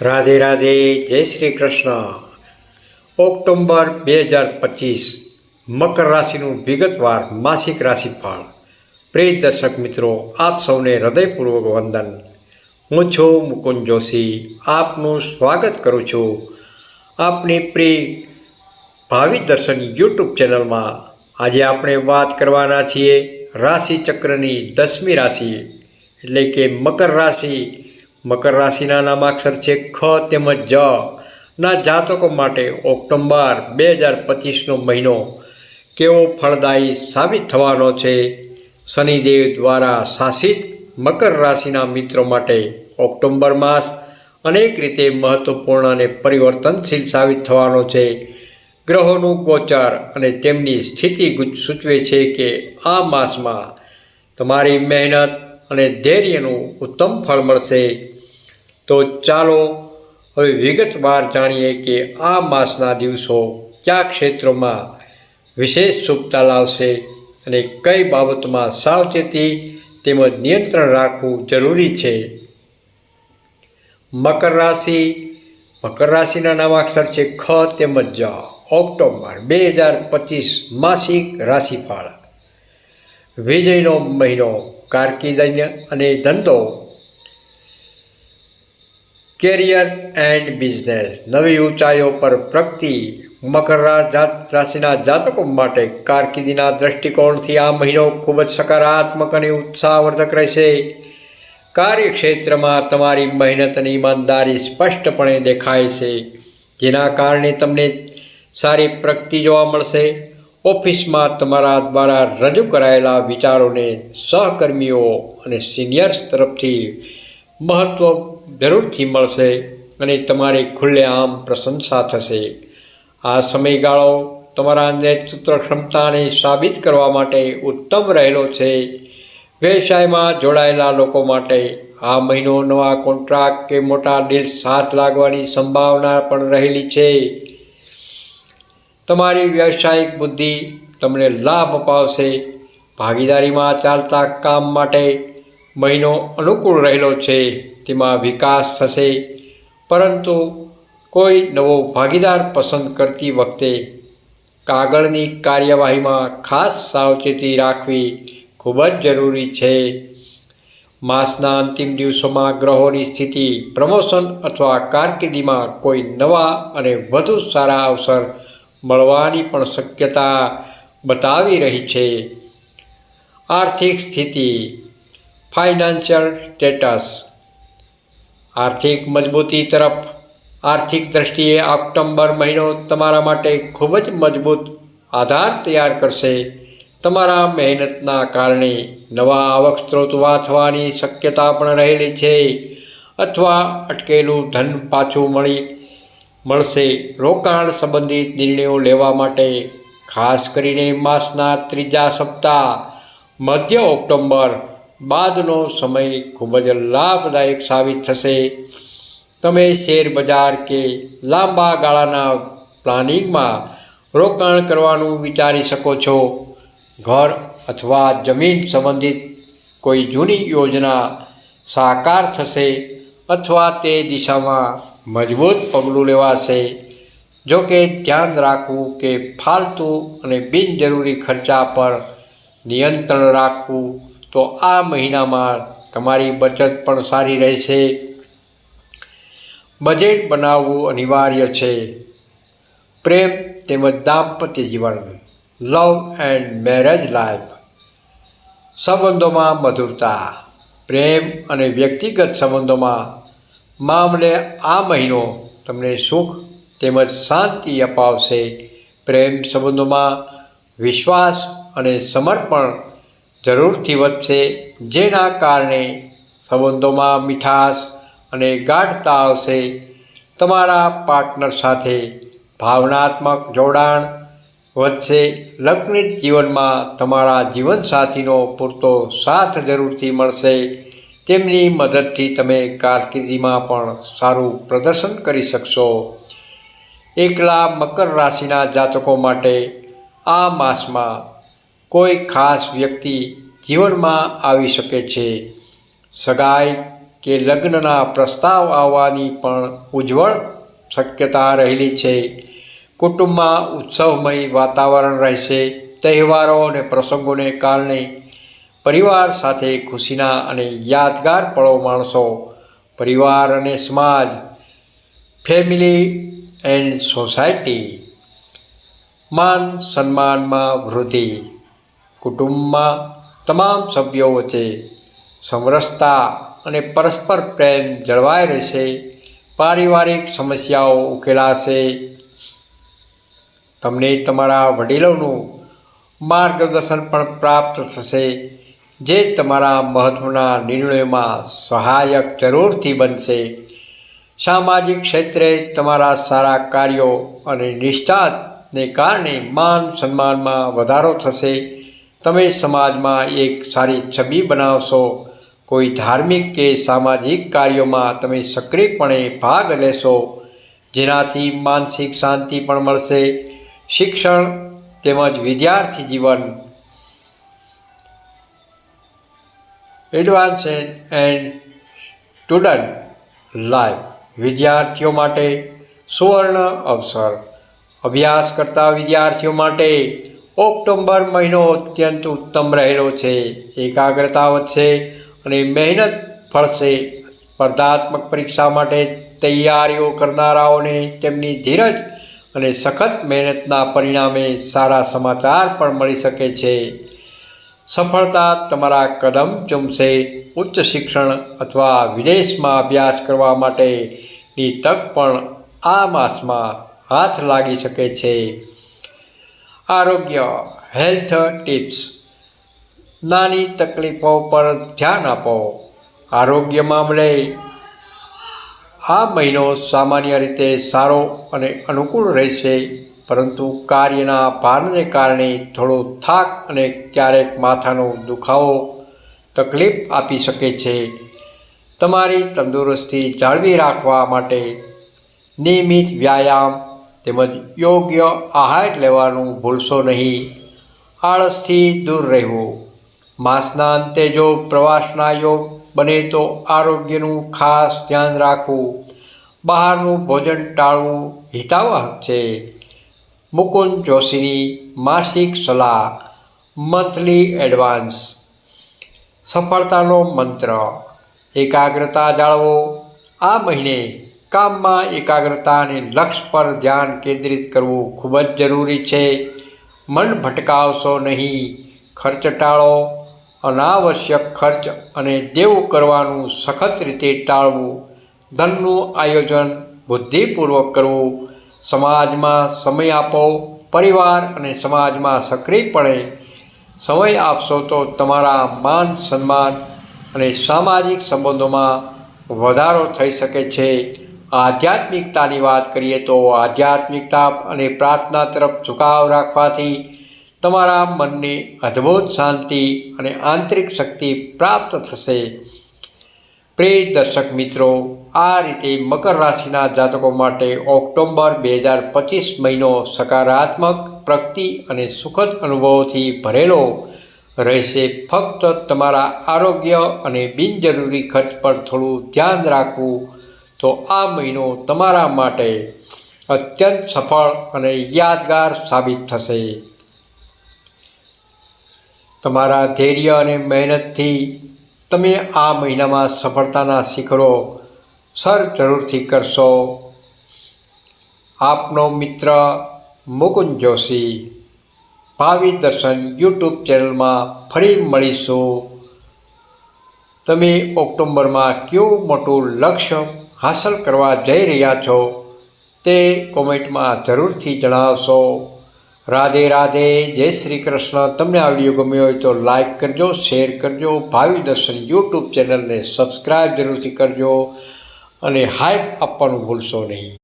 રાધે રાધે, જય શ્રી કૃષ્ણ. ઓક્ટોબર બે હજાર પચીસ, મકર રાશિનું વિગતવાર માસિક રાશિફળ. પ્રિય દર્શક મિત્રો, આપ સૌને હૃદયપૂર્વક વંદન. હું છું મુકુંદ જોશી. આપનું સ્વાગત કરું છું આપની પ્રિય ભાવિ દર્શન યુટ્યુબ ચેનલમાં. આજે આપણે વાત કરવાના છીએ રાશિ ચક્રની દસમી રાશિ, એટલે કે મકર રાશિ. મકર રાશિના નામાક્ષર છે ખ તેમજ જ. ના જાતકો માટે ઓક્ટોબર બે હજાર પચીસનો મહિનો કેવો ફળદાયી સાબિત થવાનો છે? શનિદેવ દ્વારા શાસિત મકર રાશિના મિત્રો માટે ઓક્ટોબર માસ અનેક રીતે મહત્વપૂર્ણ અને પરિવર્તનશીલ સાબિત થવાનો છે. ગ્રહોનું ગોચર અને તેમની સ્થિતિ સૂચવે છે કે આ માસમાં તમારી મહેનત અને ધૈર્યનું ઉત્તમ ફળ મળશે. તો ચાલો હવે વિગતવાર જાણીએ કે આ માસના દિવસો કયા ક્ષેત્રોમાં વિશેષ શુભતા લાવશે અને કઈ બાબતમાં સાવચેતી તેમજ નિયંત્રણ રાખવું જરૂરી છે. મકર રાશિ, મકર રાશિના નામાક્ષર છે ખ તેમજ જ ઓક્ટોબર બે હજાર પચીસ માસિક રાશિફળ. વિજયનો મહિનો કારકિર્દી અને ધંધો કેરિયર એન્ડ બિઝનેસ નવી ઊંચાઈઓ પર પ્રગતિ. મકર રાશિના જાતકો માટે કારકિર્દીના દૃષ્ટિકોણથી આ મહિનો ખૂબ જ સકારાત્મક અને ઉત્સાહવર્ધક રહેશે. કાર્યક્ષેત્રમાં તમારી મહેનત અને ઈમાનદારી સ્પષ્ટપણે દેખાય છે. જેના કારણે તમને સારી પ્રગતિ જોવા મળશે. ઓફિસમાં તમારા દ્વારા રજૂ કરાયેલા વિચારોને સહકર્મીઓ અને સિનિયર્સ તરફથી મહત્ત્વ જરૂરથી મળશે અને તમારી ખુલ્લેઆમ પ્રશંસા થશે. આ સમયગાળો તમારા નેતૃત્વ ક્ષમતાને સાબિત કરવા માટે ઉત્તમ રહેલો છે. વ્યવસાયમાં જોડાયેલા લોકો માટે આ મહિનો નવા કોન્ટ્રાક્ટ કે મોટા ડીલ સાથ લાગવાની સંભાવના પણ રહેલી છે. તમારી વ્યવસાયિક બુદ્ધિ તમને લાભ અપાવશે. ભાગીદારીમાં ચાલતા કામ માટે મહિનો અનુકૂળ રહેલો છે, તેમાં વિકાસ થશે. પરંતુ કોઈ નવો ભાગીદાર પસંદ કરતી વખતે કાગળની કાર્યવાહીમાં ખાસ સાવચેતી રાખવી ખૂબ જ જરૂરી છે. માસના અંતિમ દિવસોમાં ગ્રહોની સ્થિતિ, પ્રમોશન અથવા કારકિર્દીમાં કોઈ નવા અને વધુ સારા અવસર મળવાની પણ શક્યતા બતાવી રહી છે. આર્થિક સ્થિતિ ફાઇનાન્શિયલ સ્ટેટસ આર્થિક મજબૂતી તરફ. આર્થિક દ્રષ્ટિએ ઓક્ટોબર મહિનો તમારા માટે ખૂબ જ મજબૂત આધાર તૈયાર કરશે. તમારા મહેનતના કારણે નવા આવક સ્ત્રોત વાંચવાની શક્યતા પણ રહેલી છે. અથવા અટકેલું ધન પાછું મળી મળશે. રોકાણ સંબંધિત નિર્ણયો લેવા માટે ખાસ કરીને માસના ત્રીજા સપ્તાહ, મધ્ય ઓક્ટોબર બાદનો સમય ખૂબ જ લાભદાયક સાબિત થશે. તમે શેર બજાર કે લાંબા ગાળાના પ્લાનિંગમાં રોકાણ કરવાનું વિચારી શકો છો. ઘર અથવા જમીન સંબંધિત કોઈ જૂની યોજના સાકાર થશે અથવા તે દિશામાં મજબૂત પગલું લેવાશે. જો કે ધ્યાન રાખવું કે ફાલતુ અને બિનજરૂરી ખર્ચા પર નિયંત્રણ રાખવું તો આ મહિનામાં તમારી બચત પણ સારી રહેશે. બજેટ બનાવવું અનિવાર્ય છે. પ્રેમ તેમજ દાંપત્ય જીવન, લવ એન્ડ મેરેજ લાઈફ, સંબંધોમાં મધુરતા, પ્રેમ અને વ્યક્તિગત સંબંધોમાં મામલે આ મહિનો તમને સુખ તેમજ શાંતિ અપાવશે. પ્રેમ સંબંધોમાં વિશ્વાસ અને સમર્પણ જરૂરથી વધશે, જેના કારણે સંબંધોમાં મીઠાશ અને ગાઢતા આવશે. તમારા પાર્ટનર સાથે ભાવનાત્મક જોડાણ વધશે. લગ્નિત જીવનમાં તમારા જીવનસાથીનો પૂરતો સાથ જરૂરથી મળશે. તેમની મદદથી તમે કારકિર્દીમાં પણ સારું પ્રદર્શન કરી શકશો. એકલા મકર રાશિના જાતકો માટે આ માસમાં કોઈ ખાસ વ્યક્તિ જીવનમાં આવી શકે છે. સગાઈ કે લગ્નના પ્રસ્તાવ આવવાની પણ ઉજ્જવળ શક્યતા રહેલી છે. કુટુંબમાં ઉત્સવમય વાતાવરણ રહેશે. તહેવારો અને પ્રસંગોને કારણે પરિવાર સાથે ખુશીના અને યાદગાર પળો માણશો પરિવાર અને સમાજ, ફેમિલી એન્ડ સોસાયટી, માન સન્માનમાં વૃદ્ધિ કુટુંબમાં તમામ સભ્યો વચ્ચે સમરસતા અને પરસ્પર પ્રેમ જળવાઈ રહેશે, પારિવારિક સમસ્યાઓ ઉકેલાશે. તમને તમારા વડીલોનું માર્ગદર્શન પણ પ્રાપ્ત થશે, જે તમારા મહત્ત્વના નિર્ણયોમાં સહાયક જરૂરથી બનશે. સામાજિક ક્ષેત્રે તમારા સારા કાર્યો અને નિષ્ઠાને કારણે માન સન્માનમાં વધારો થશે. તમે સમાજમાં એક સારી છબી બનાવશો, કોઈ ધાર્મિક કે સામાજિક કાર્યોમાં તમે સક્રિયપણે ભાગ લેશો, જેનાથી માનસિક શાંતિ પણ મળશે, શિક્ષણ તેમજ વિદ્યાર્થી જીવન. એડવાન્સ એન્ડ સ્ટુડન્ટ લાઈફ વિદ્યાર્થીઓ માટે સુવર્ણ અવસર. અભ્યાસ કરતા વિદ્યાર્થીઓ માટે ઓક્ટોબર મહિનો અત્યંત ઉત્તમ રહેલો છે. એકાગ્રતા વધશે અને મહેનત ફળશે. સ્પર્ધાત્મક પરીક્ષા માટે તૈયારીઓ કરનારાઓને તેમની ધીરજ અને સખત મહેનતના પરિણામે સારા સમાચાર પણ મળી શકે છે. સફળતા તમારા કદમ ચૂમશે. ઉચ્ચ શિક્ષણ અથવા વિદેશમાં અભ્યાસ કરવા માટેની તક પણ આ માસમાં હાથ લાગી શકે છે. આરોગ્ય, હેલ્થ ટિપ્સ. નાની તકલીફો પર ધ્યાન આપો. આરોગ્ય મામલે આ મહિનો સામાન્ય રીતે સારો અને અનુકૂળ રહેશે, પરંતુ કાર્યના ભારને કારણે થોડો થાક અને ક્યારેક માથાનો દુખાવો તકલીફ આપી શકે છે. તમારી તંદુરસ્તી જાળવી રાખવા માટે નિયમિત વ્યાયામ તેમજ યોગ્ય આહાર લેવાનું ભૂલશો નહીં. આળસથી દૂર રહેવું. માસના અંતે જો પ્રવાસના યોગ બને તો આરોગ્યનું ખાસ ધ્યાન રાખવું. બહારનું ભોજન ટાળવું હિતાવહ છે. મુકુંદ જોશીની માસિક સલાહ, મંથલી એડવાન્સ. સફળતાનો મંત્ર, એકાગ્રતા જાળવો. આ મહિને કામમાં એકાગ્રતા અને લક્ષ્ય પર ધ્યાન કેન્દ્રિત કરવું ખૂબ જ જરૂરી છે. મન ભટકાવશો નહીં. ખર્ચ ટાળો. અનાવશ્યક ખર્ચ અને દેવું કરવાનું સખત રીતે ટાળવું. ધનનું આયોજન બુદ્ધિપૂર્વક કરવું. સમાજમાં સમય આપો. પરિવાર અને સમાજમાં સક્રિયપણે સમય આપશો તો તમારા માન સન્માન અને સામાજિક સંબંધોમાં વધારો થઈ શકે છે. આધ્યાત્મિકતાની વાત કરીએ તો આધ્યાત્મિકતા અને પ્રાર્થના તરફ ઝુકાવ રાખવાથી તમારા મનને અદ્ભુત શાંતિ અને આંતરિક શક્તિ પ્રાપ્ત થશે. પ્રિય દર્શક મિત્રો, આ રીતે મકર રાશિના જાતકો માટે ઓક્ટોબર બે હજાર પચીસ મહિનો સકારાત્મક, પ્રગતિ અને સુખદ અનુભવોથી ભરેલો રહેશે. ફક્ત તમારા આરોગ્ય અને બિનજરૂરી ખર્ચ પર થોડું ધ્યાન રાખવું તો આ મહિનો તમારા માટે અત્યંત સફળ અને યાદગાર સાબિત થશે. તમારા ધૈર્ય અને મહેનતથી તમે આ મહિનામાં સફળતાના શિખરો સર જરૂરથી કરશો. આપનો મિત્ર મુકુંદ જોશી ભાવિ દર્શન યુટ્યુબ ચેનલમાં ફરી મળીશું. તમે ઓક્ટોબરમાં કેવું મોટું લક્ષ્ય હાંસલ કરવા જઈ રહ્યા છો, તે કોમેન્ટમાં જરૂરથી જણાવશો. રાધે રાધે, જય શ્રી કૃષ્ણ. તમને આ વીડિયો ગમ્યો હોય તો લાઈક કરજો, શેર કરજો, ભાવિ દર્શન યુટ્યુબ ચેનલને સબસ્ક્રાઈબ જરૂરથી કરજો અને હાઈપ આપવાનું ભૂલશો નહીં.